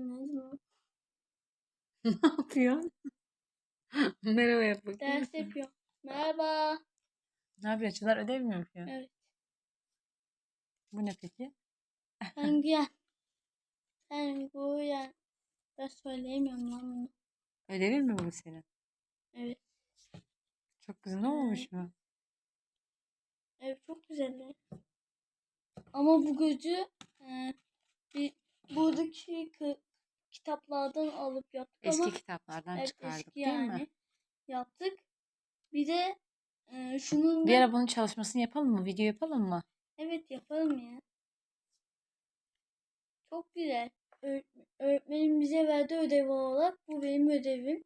Öğretmenim ne yapıyorsun? Merhaba yap bakayım. ders yapıyor. Merhaba. Ne yapıyor? Çınar ödev mi yapıyor? Evet. Bu ne peki? Sen buraya. Ben söyleyemiyorum lan bunu. Ödevin mi bu senin? Evet. Çok güzel olmuş mu? Evet çok güzeldi. Ama bu gözü e, bir buradaki kı- kitaplardan alıp yaptık Eski ama kitaplardan evet, çıkardık eski değil yani mi? yaptık. Bir de e, şunun Bir da ara bunun çalışmasını yapalım mı? Video yapalım mı? evet yapalım ya. Çok güzel. Öğ- öğretmenim bize verdi ödev olarak. Bu benim ödevim.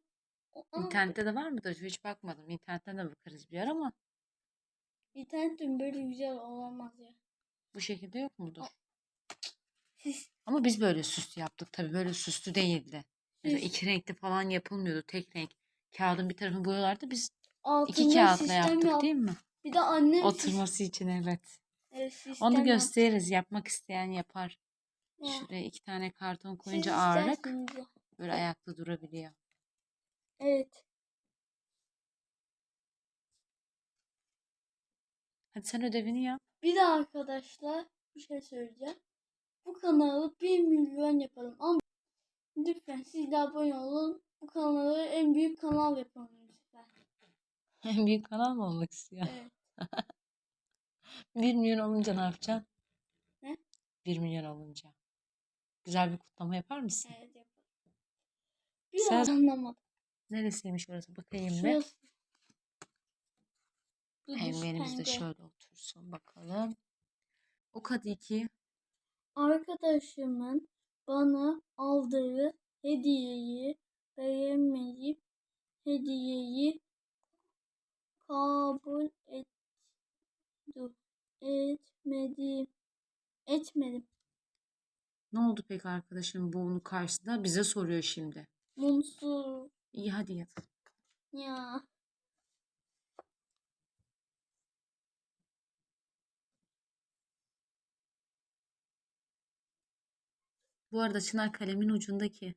Ama İnternette de var mıdır? Hiç bakmadım. İnternetten de bakarız bir ara ama internetin böyle güzel olamaz ya. bu şekilde yok mudur? Siz, Ama biz böyle süslü yaptık tabii. Böyle süslü değildi. Mesela siz iki renkli falan yapılmıyordu. Tek renk. Kağıdın bir tarafını boyalardı. Biz iki altında kağıtla sistem yaptık yap- değil mi? Bir de annem Oturması için evet. evet, sistem Onu yaptı. gösteririz. Yapmak isteyen yapar. Ya, Şuraya iki tane karton siz koyunca ağırlık isterseniz ya. böyle ayakta durabiliyor. Evet. Hadi sen ödevini yap. Bir de arkadaşlar bir şey söyleyeceğim. Bu kanalı 1 milyon yapalım. Ama lütfen siz de abone olun. Bu kanalı en büyük kanal yapalım lütfen. En büyük kanal mı olmak istiyor? Evet. 1 milyon olunca ne yapacaksın? Ne? 1 milyon olunca. Güzel bir kutlama yapar mısın? Evet yapalım. Bir Sen- anlamadım. Neresiymiş orası? Bakayım. Şurası. Dur, dur, Penguenimiz de şöyle otursun bakalım. O hadi ki Arkadaşımın bana aldığı hediyeyi beğenmeyip hediyeyi kabul et, dur, etmedim. Etmedim. ne oldu peki arkadaşım bunun karşısında bize soruyor şimdi. Mutsuz. İyi hadi yat. Ya. Bu arada Çınar kalemin ucundaki.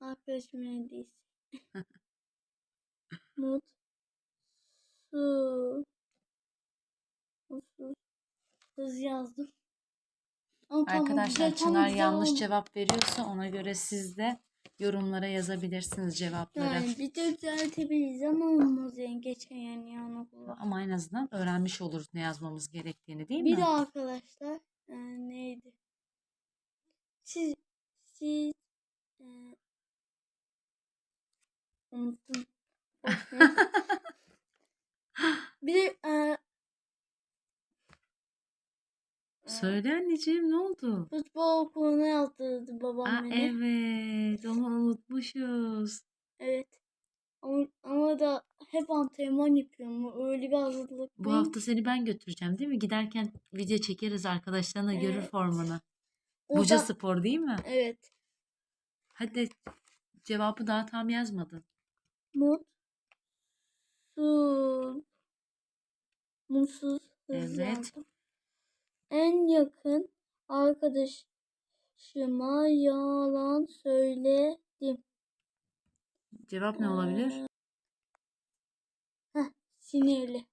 Arkadaşımın hediyesi. Mutsuz. Mutsuz. Hız yazdım. Ama tam bu Arkadaşlar güzel, tam Çınar güzel yanlış oldu. cevap veriyorsa ona göre siz de yorumlara yazabilirsiniz cevapları. Yani bir de düzeltebiliriz ama olmaz yani geçen yani kullan. Ama en azından öğrenmiş oluruz ne yazmamız gerektiğini değil Bir mi? de arkadaşlar e, neydi? Siz siz e, unuttum. Bir de e, e, Söyle anneciğim ne oldu? futbol okuluna yazdırdı babam Aa, beni. evet onu unutmuşuz. Evet. Ama, ama da hep antrenman yapıyorum. Öyle bir hazırlık. Bu hafta seni ben götüreceğim değil mi? Giderken video çekeriz arkadaşlarına görür Evet. formunu. O Buca da- Spor değil mi? Evet. Hadi cevabı daha tam yazmadın. Mutsuz. Mutsuz. hız Evet. En yakın arkadaşıma yalan söyledim. Cevap ne olabilir? Ee, Heh, sinirli.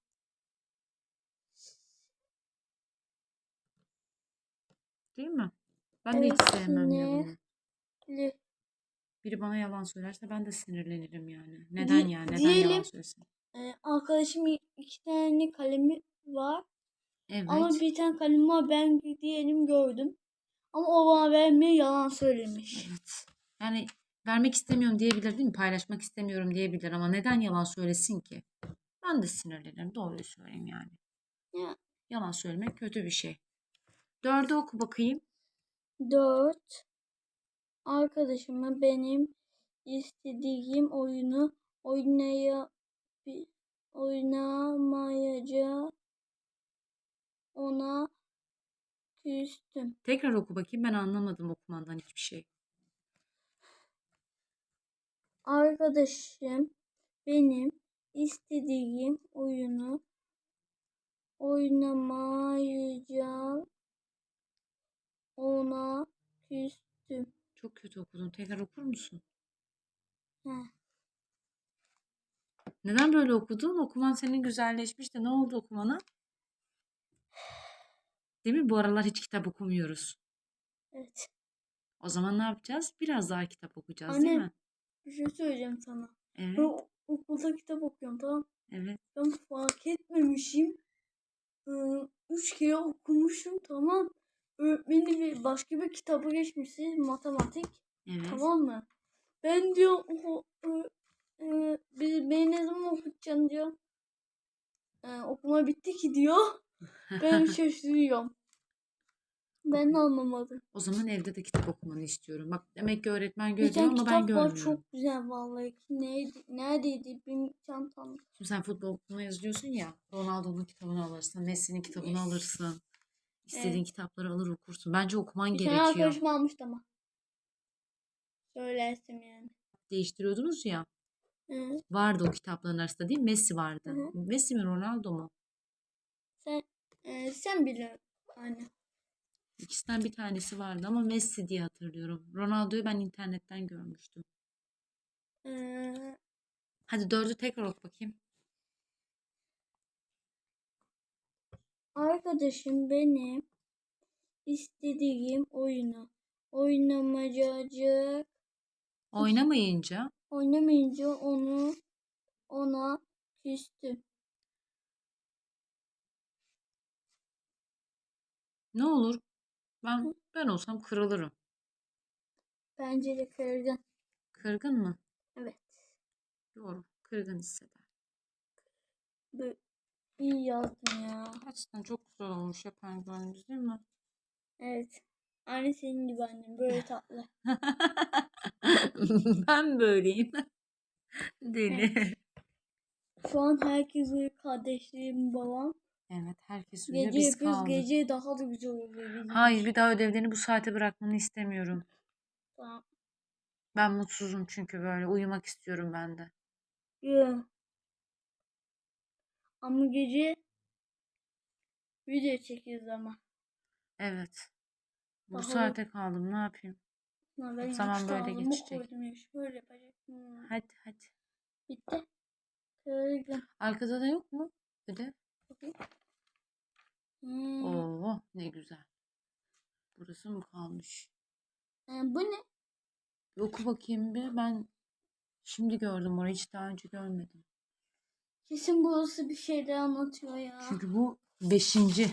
Değil mi? Ben de hiç sevmem yalanı. Biri bana yalan söylerse ben de sinirlenirim yani. Neden Di- yani? Neden yalan diyelim- söylesin? Ee, arkadaşımın iki tane kalemi var. Evet. Ama bir tane kalem var ben diyelim gördüm. Ama o bana vermiyor yalan söylemiş. Evet. Yani vermek istemiyorum diyebilir değil mi? Paylaşmak istemiyorum diyebilir ama neden yalan söylesin ki? Ben de sinirlenirim. Doğruyu söyleyeyim yani. Ya. Yalan söylemek kötü bir şey. Dördü oku bakayım. Dört. Arkadaşıma benim istediğim oyunu oynaya oynamayacağı ona küstüm. Tekrar oku bakayım. Ben anlamadım okumandan hiçbir şey. Arkadaşım benim istediğim oyunu oynamayacağı ona küstüm. Çok kötü okudun. Tekrar okur musun? He. Neden böyle okudun? Okuman senin güzelleşmiş de ne oldu okumana? Değil mi? Bu aralar hiç kitap okumuyoruz. Evet. O zaman ne yapacağız? Biraz daha kitap okuyacağız değil Anne. mi? Bir şey söyleyeceğim sana. Evet, Ben okulda kitap okuyorum tamam. evet. Ben fark etmemişim. Ee, Üç kere okumuşum tamam. Öğretmeni bir başka bir kitaba geçmişiz matematik Evet. tamam mı? Ben diyor o, e, biz, beni ne zaman okutacaksın diyor. E, okuma bitti ki diyor. Ben şaşırıyorum. Ben de anlamadım. O zaman evde de kitap okumanı istiyorum. Bak demek ki öğretmen görüyor ama ben kitap var görmüyorum. çok güzel vallahi. Neydi, neredeydi benim çantamda. Şimdi sen futbol okumaya yazıyorsun ya. Ronaldo'nun kitabını alırsın. Messi'nin kitabını alırsın. İstediğin Evet. kitapları alır okursun. Bence okuman Bir tane gerekiyor. arkadaşım almıştı ama. Söylersim yani. Değiştiriyordunuz ya. Hı. Vardı o kitapların arasında değil mi? Messi vardı. Hı hı. Messi mi Ronaldo mu? Sen e, sen biliyorsun anne. İkisinden bir tanesi vardı ama Messi diye hatırlıyorum. Ronaldo'yu ben internetten görmüştüm. Ee, Hadi dördü tekrar oku bakayım. Arkadaşım benim istediğim oyunu oynamacacık Oynamayınca oynamayınca onu ona küstüm. ne olur? Ben ben olsam kırılırım. Bence de kırgın. Kırgın mı? Evet. Doğru. Kırgın hisseder. Böyle iyi yazdın ya. Gerçekten çok güzel olmuş ya penguenimiz değil mi? Evet. Aynı senin gibi annem. Böyle tatlı. ben böyleyim. Deli. Şu an herkes uyuyor. Kardeşlerim, babam. Evet herkes uyuyor Gece biz yapıyoruz. kaldık. Gece daha da güzel oluyor. bizim Hayır için. bir daha ödevlerini bu saate bırakmanı istemiyorum. Tamam. Ben mutsuzum çünkü böyle uyumak istiyorum ben de. Yo. Ama gece video çekiyoruz ama. Evet. Bu Daha saate kaldım ne yapayım? Ha, ben Zaman böyle tane geçecek. ya. Şöyle yapacaktım. Hadi hadi. Bitti. Kırgın. Arkada da yok mu? Ödev. Bakayım. Hmm. Oo ne güzel. Burası mı kalmış? Ee, bu ne? Oku bakayım bir. Ben şimdi gördüm orayı hiç daha önce görmedim. Kesin burası bir şeyler anlatıyor ya. Çünkü bu beşinci.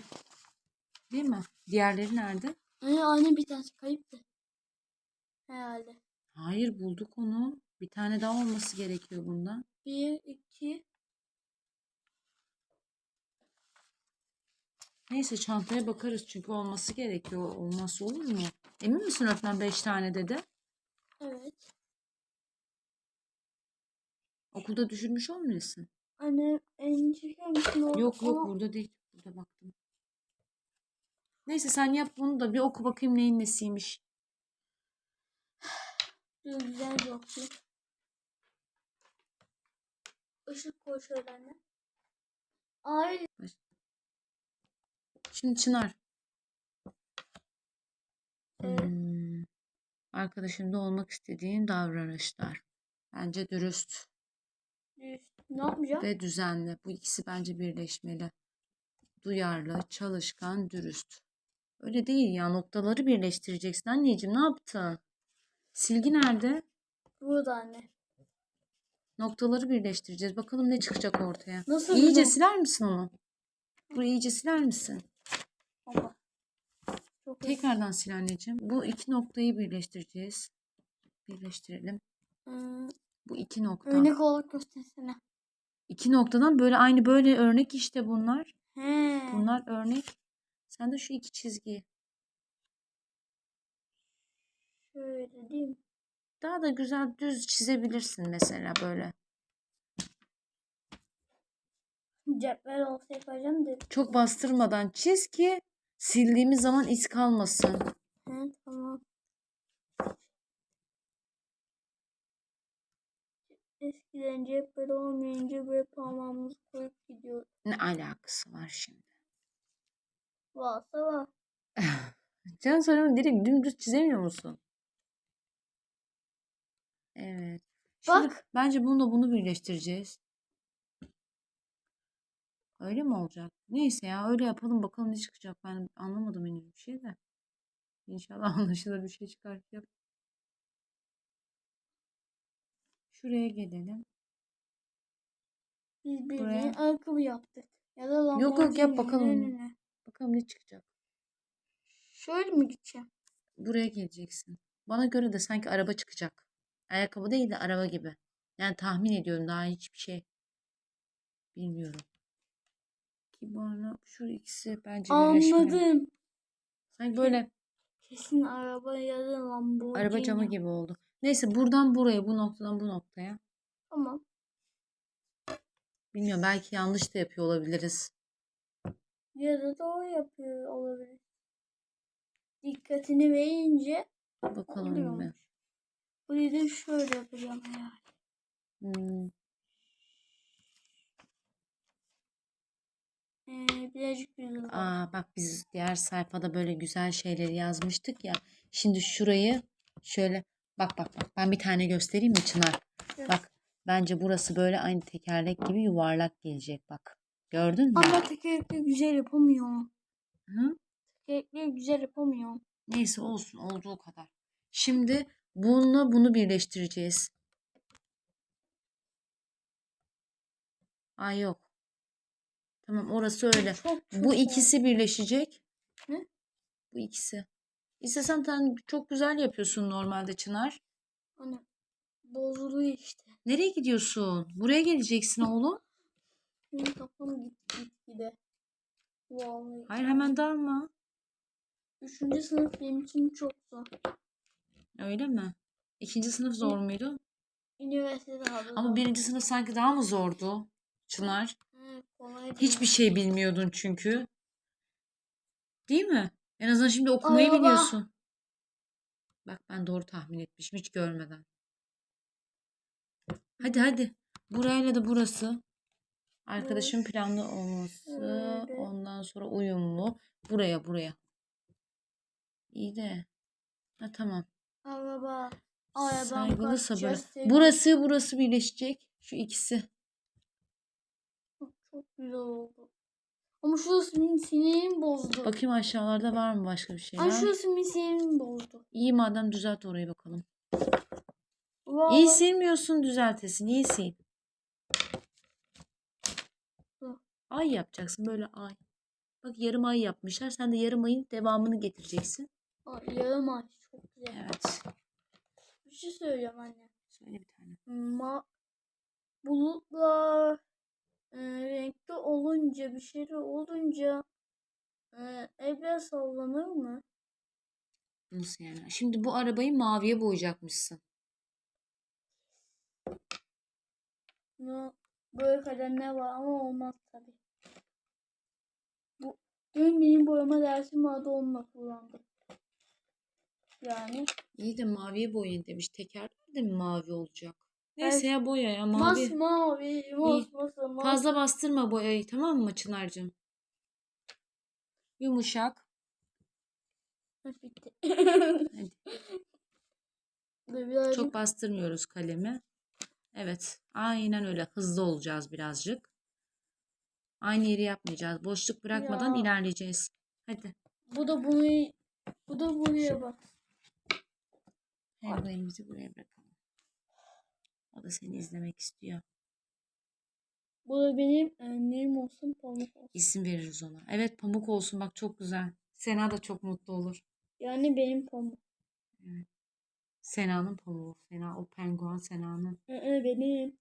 Değil mi? Diğerleri nerede? Ee, anne bir tanesi kayıptı. Herhalde. Hayır bulduk onu. Bir tane daha olması gerekiyor bundan. Bir, iki. Neyse çantaya bakarız çünkü olması gerekiyor. Olmazsa olur mu? Emin misin öğretmen beş tane dedi? Evet. Okulda düşürmüş olmayasın. Anne en çeker misin? o- Yok yok burada değil. Burada baktım. Neyse sen yap bunu da bir oku bakayım neyin nesiymiş. Dur, güzel bir okuyayım. Işık koy şöyle anne. Aile Şimdi Çınar. Evet. Hmm. Arkadaşında olmak istediğin davranışlar. Bence dürüst ne yapacağım? ve düzenli. Bu ikisi bence birleşmeli. Duyarlı, çalışkan, dürüst. Öyle değil ya noktaları birleştireceksin anneciğim ne yaptın? Silgi nerede? Burada anne. Noktaları birleştireceğiz. Bakalım ne çıkacak ortaya. Nasıl İyice bu? siler misin onu? Burayı iyice siler misin? Çok. Tekrardan sil anneciğim. Bu iki noktayı birleştireceğiz. Birleştirelim. Hmm, Bu iki nokta. örnek olarak göstersene. İki noktadan böyle aynı böyle örnek işte bunlar. He. Bunlar örnek. Sen de şu iki çizgiyi. Şöyle değil mi? Daha da güzel düz çizebilirsin mesela böyle. Cetvel olsa yapacağım da. Çok bastırmadan çiz ki sildiğimiz zaman iz kalmasın. He tamam. Eskiden cetvel olmayınca böyle parmağımızı koyup gidiyor. Ne alakası var şimdi? Varsa var. Sen sonra direkt dümdüz çizemiyor musun? Evet. Şimdi Bak. bence bununla bunu birleştireceğiz. Öyle mi olacak? Neyse ya öyle yapalım bakalım ne çıkacak. Ben anlamadım henüz bir şey de. İnşallah anlaşılır bir şey çıkartacak. Şuraya gelelim. Biz Buraya. bildiğin ayakkabı yaptık. Ya da Yok, yok, yap bakalım. ne, ne, ne. Bakalım ne çıkacak. Şöyle mi gideceğim? Buraya geleceksin. Bana göre de sanki araba çıkacak. Ayakkabı değil de araba gibi. Yani tahmin ediyorum daha hiçbir şey. Bilmiyorum. Ki bana şu ikisi bence birleşmeli. Anladım. Sanki böyle Kesin araba ya da Lamborghini. araba camı gibi oldu. Neyse buradan buraya bu noktadan bu noktaya. Tamam. Bilmiyorum belki yanlış da yapıyor olabiliriz. Ya da doğru yapıyor olabilir. Dikkatini verince Bakalım bir. Burayı da şöyle yapacağım herhalde. Hmm, Ee, birazcık güzel. Aa bak biz diğer sayfada böyle güzel şeyleri yazmıştık ya. Şimdi şurayı şöyle bak bak bak ben bir tane göstereyim mi Çınar? Evet. Bak bence burası böyle aynı tekerlek gibi yuvarlak gelecek bak. Gördün mü? Ama tekerlekli güzel yapamıyor. Hı? Tekerlekli güzel yapamıyor. Neyse olsun olduğu kadar. Şimdi bununla bunu birleştireceğiz. Ay yok. Tamam orası öyle. Çok, çok Bu zor. ikisi birleşecek. Ne? Bu ikisi. İstesem sen çok güzel yapıyorsun normalde Çınar. Hani bozuluyor işte. Nereye gidiyorsun? Buraya geleceksin oğlum. Benim kafam git git gide. Vallahi. Hayır hemen dalma. Üçüncü sınıf benim için çok zor. Öyle mi? İkinci sınıf zor muydu? Üniversitede daha da Ama birinci sınıf sanki daha mı zordu? Çınar. He, kolay değil. Hiçbir şey bilmiyordun çünkü. Değil mi? En azından şimdi okumayı Araba. biliyorsun. Bak ben doğru tahmin etmişim hiç görmeden. Hadi hadi. Burayla da burası. Arkadaşın planlı olması. Ondan sonra uyumlu. Buraya buraya. İyi de. Ha tamam. Araba. Arabam Saygılı sevgili- Burası burası birleşecek. Şu ikisi. Çok güzel oldu. Ama şurası benim sinirimi bozdu. Bakayım aşağılarda var mı başka bir Ama şeyler? şurası benim sinirimi bozdu. İyi madem düzelt orayı bakalım. Vallahi İyi silmiyorsun düzeltesin. İyi sil. Hı. Ay yapacaksın böyle ay. Bak yarım ay yapmışlar. Sen de yarım ayın devamını getireceksin. Aa, yarım ay. Çok güzel. Evet. Bir şey söyleyeceğim anne. Söyle bir tane. Ma bulutlar e, renkli olunca bir şeyler olunca e, evler sallanır mı? Nasıl yani? Şimdi bu arabayı maviye boyayacakmışsın. Bu böyle kalemler var ama olmaz tabi. Bu dün benim boyama dersim vardı onunla kullandım. Yani İyi de maviye boyayın demiş. Tekerler de mi mavi olacak? Neyse ya boya ya mavi. masmavi, masmavi, mas Fazla bastırma boyayı tamam mı Çınar'cığım? Yumuşak. bitti. Hadi. Birazcık Çok bastırmıyoruz kalemi. Evet. Aynen öyle. Hızlı olacağız birazcık. Aynı yeri yapmayacağız. Boşluk bırakmadan Ya. ilerleyeceğiz. Hadi. bu da bunu bu da buraya bak. Elimizi buraya bırakalım. O da seni izlemek istiyor. Bu da benim neyim olsun pamuk olsun. İsim veririz ona. Evet pamuk olsun bak çok güzel. Sena da çok mutlu olur. Yani benim pamuk. Sena'nın pamuğu. Sena o penguen Sena'nın. E, e, benim.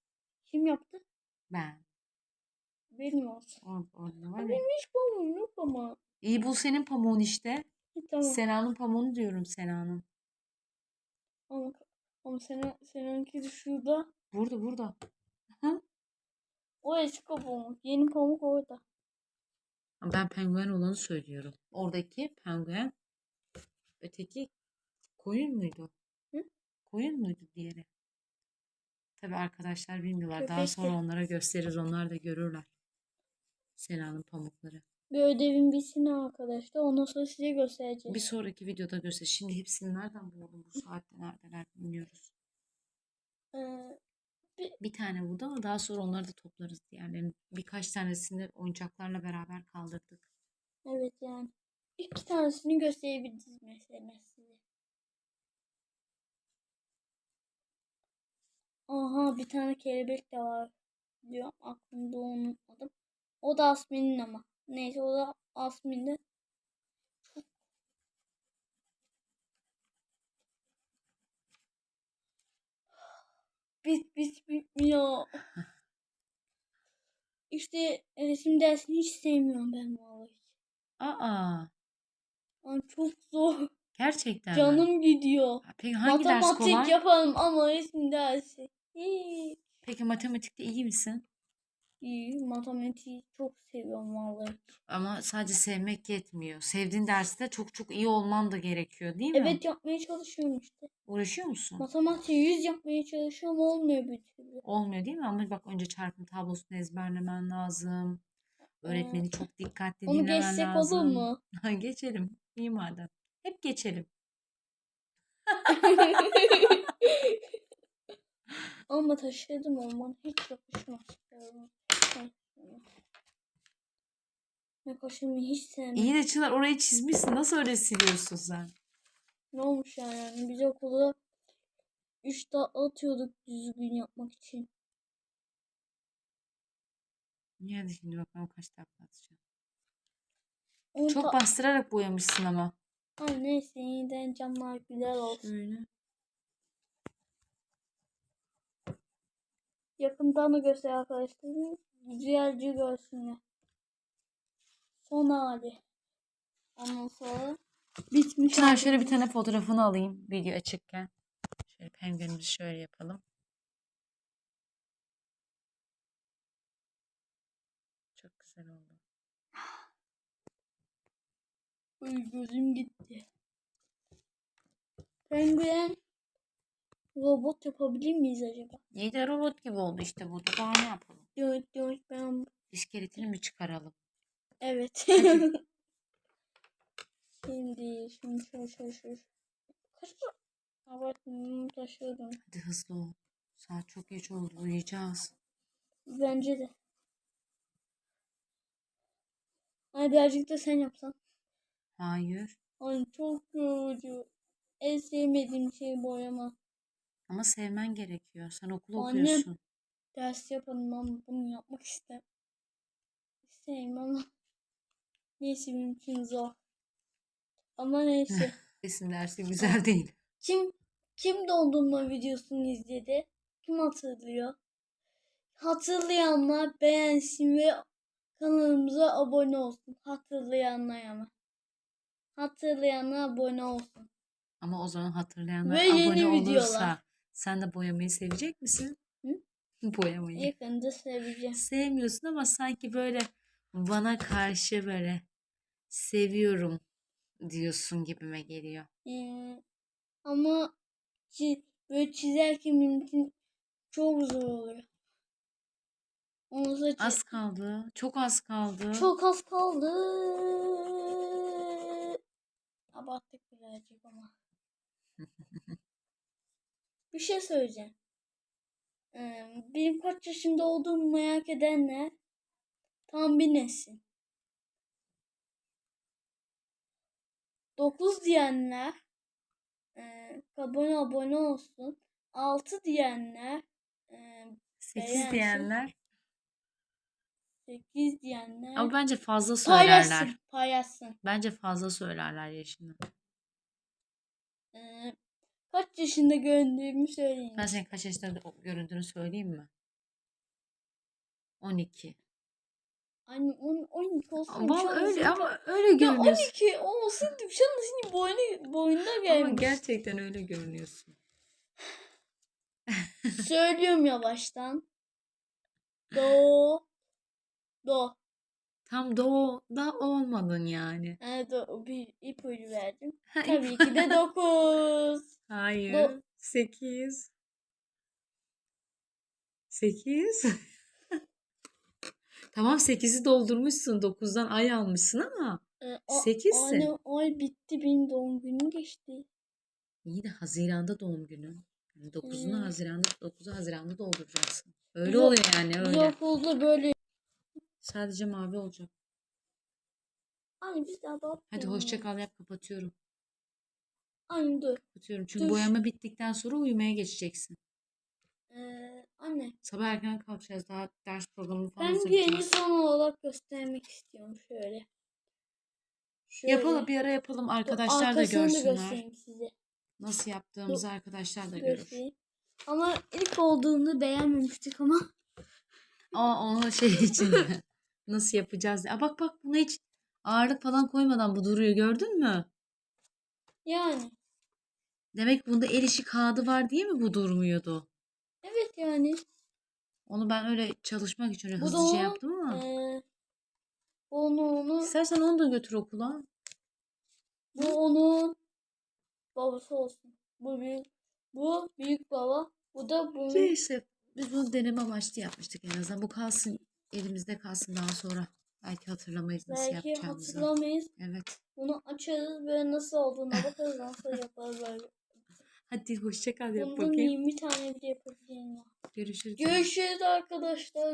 Kim yaptı? Ben. Benim olsun. Or orada var ya. Benim hiç pamuğum yok ama. İyi bul senin pamuğun işte. E, tamam. Sena'nın pamuğunu diyorum Sena'nın. Ama, ama senin, seninki de şurada. Burada burada. O eski pamuk. Yeni pamuk orada. Ben penguen olanı söylüyorum. Oradaki penguen. Öteki koyun muydu? Hı? Koyun muydu diğeri? Tabii arkadaşlar bilmiyorlar. Daha Köpekti. sonra onlara gösteririz. Onlar da görürler. Sena'nın pamukları. Bir ödevim bitsin arkadaşlar. Ondan sonra size göstereceğim. Bir sonraki videoda göster. Şimdi hepsini nereden bulalım bu saatte neredeler bilmiyoruz. Ee, Bir tane burada ama daha sonra onları da toplarız diğerlerini. Birkaç tanesini oyuncaklarla beraber kaldırdık. evet yani. İki tanesini gösterebiliriz mesela size. Aha bir tane kelebek de var. Diyor aklımda unutmadım. O da Asmin'in ama. Neyse o da Asmin'de. Bit bit bitmiyor. İşte resim dersini hiç sevmiyorum ben vallahi. Aa, Ay çok zor. gerçekten mi? Canım gidiyor. Peki hangi ders Matematik kolay? yaparım ama resim dersi. Hiç Peki matematikte iyi misin? İyi. Matematiği çok seviyorum vallahi. Ama sadece sevmek yetmiyor. Sevdiğin derste çok çok iyi olman da gerekiyor değil mi? Evet yapmaya çalışıyorum işte. Uğraşıyor musun? Matematiği yüz yapmaya çalışıyorum olmuyor bir türlü. Olmuyor değil mi? Ama bak önce çarpım tablosunu ezberlemen lazım. Öğretmeni çok dikkatli Onu dinlemen geçsek lazım. olur mu? Geçelim. İyi madem. Hep geçelim. ama taşıdım olman hiç yakışmaz. Yakışımı hiç sevmem. İyi de Çınar orayı çizmişsin. Nasıl öyle siliyorsun sen? Ne olmuş yani? yani biz okulda 3 tatlı atıyorduk düzgün yapmak için. Niye hadi şimdi bakalım kaç dakika atacağım. On Çok ta- bastırarak boyamışsın ama. Ay neyse yeniden camlar güzel olsun. Şöyle. Yakından da göster arkadaşlarım. Güzelce görsünler. Son hali. Ondan sonra bitmiş. Çınar şöyle bir tane fotoğrafını alayım video açıkken. Şöyle penguenimizi şöyle yapalım. Çok güzel oldu. Uy gözüm gitti. Penguen robot yapabilir miyiz acaba? İyi de robot gibi oldu işte bu. Daha ne yapalım? İskeletini mi çıkaralım? evet. Şimdi şimdi şöyle şöyle şöyle. Kaç taşıyorum. Hadi hızlı ol. Saat çok geç oldu. Uyuyacağız. Bence de. Ay birazcık da sen yapsan. Hayır. Ay çok yorucu. En sevmediğim şey boyama. Ama sevmen gerekiyor. Sen okul Annem. okuyorsun. Ders yapalım ama bunu yapmak istem. İsteyim ama. Neyse benim için zor. Ama neyse. Resim dersi güzel değil. kim kim dondurma videosunu izledi? Kim hatırlıyor? Hatırlayanlar beğensin ve kanalımıza abone olsun. Hatırlayanlar ama. Hatırlayanlar abone olsun. Ama o zaman hatırlayanlar Ve abone yeni olursa videolar. sen de boyamayı sevecek misin? Hı? Boyamayı. Yakında seveceğim. Sevmiyorsun ama sanki böyle bana karşı böyle seviyorum diyorsun gibime geliyor. Ee, ama böyle çizerken benim için çok zor oluyor. Onu da Az kaldı. Çok az kaldı. çok az kaldı. Abarttık birazcık ama. Bir şey söyleyeceğim. Ee, benim kaç yaşında olduğumu merak edenler tam bir nesin. 9 diyenler e, abone abone olsun. 6 diyenler e, 8 beğensin. diyenler. 8 diyenler Ama bence fazla söylerler. paylaşsın. Paylaşsın. Bence fazla söylerler yaşını. E, kaç yaşında göründüğümü söyleyin. Ben senin kaç yaşında göründüğünü söyleyeyim mi? 12. Anne 10, 12 olsun. Ama an öyle zaten- ama öyle Ya görünüyorsun. 12 olsun şu an senin boyuna, boyunda Ama gelmiş. gerçekten öyle görünüyorsun. Söylüyorum yavaştan. Do. Do. Tam doğuda olmadın yani. Evet do, bir ipucu verdim. Tabii ki de 9. Hayır. Do- 8. 8. tamam 8'i doldurmuşsun. 9'dan ay almışsın ama Ee, o- 8'sin. Anne ay bitti benim doğum günüm geçti. İyi de Haziran'da doğum günün. Yani 9'unu Hmm. Haziran'da 9'u Haziran'da dolduracaksın. Öyle Bizim- oluyor yani öyle. okulda böyle. Sadece mavi olacak. Anne biz daha da Hadi hoşça kal yap kapatıyorum. Anne dur. Kapatıyorum. Çünkü Dur. boyama bittikten sonra uyumaya geçeceksin. Ee, anne. Sabah erken kalkacağız. Daha ders programı falan Ben bir hazırlayacağız. son olarak göstermek istiyorum şöyle. Şöyle. Yapalım bir ara yapalım. Arkadaşlar da arkasını görsünler. göstereyim size. Nasıl yaptığımızı arkadaşlar da görür. Göstereyim. Ama ilk olduğunda beğenmemiştik ama. Ama onu şey için nasıl yapacağız diye. Aa, bak bak buna hiç ağırlık falan koymadan bu duruyor gördün mü? Yani. Demek bunda el işi kağıdı var diye mi bu durmuyordu? Yani. Onu ben öyle çalışmak için öyle Bu da hızlıca o, yaptım ama. Ee, onu onu. İstersen onu da götür okula. Bu onun babası olsun. Bu büyük. Bu büyük baba. Bu da bunun. Neyse biz bunu deneme amaçlı yapmıştık en azından. Bu kalsın elimizde kalsın daha sonra. Belki hatırlamayız nasıl Belki yapacağımızı. hatırlamayız. Evet. Bunu açarız böyle nasıl olduğuna bakarız nasıl yaparız böyle. Hadi hoşça kal yap Bundan bakayım. 20 tane bile yapabilirim ya. Görüşürüz. Görüşürüz arkadaşlar.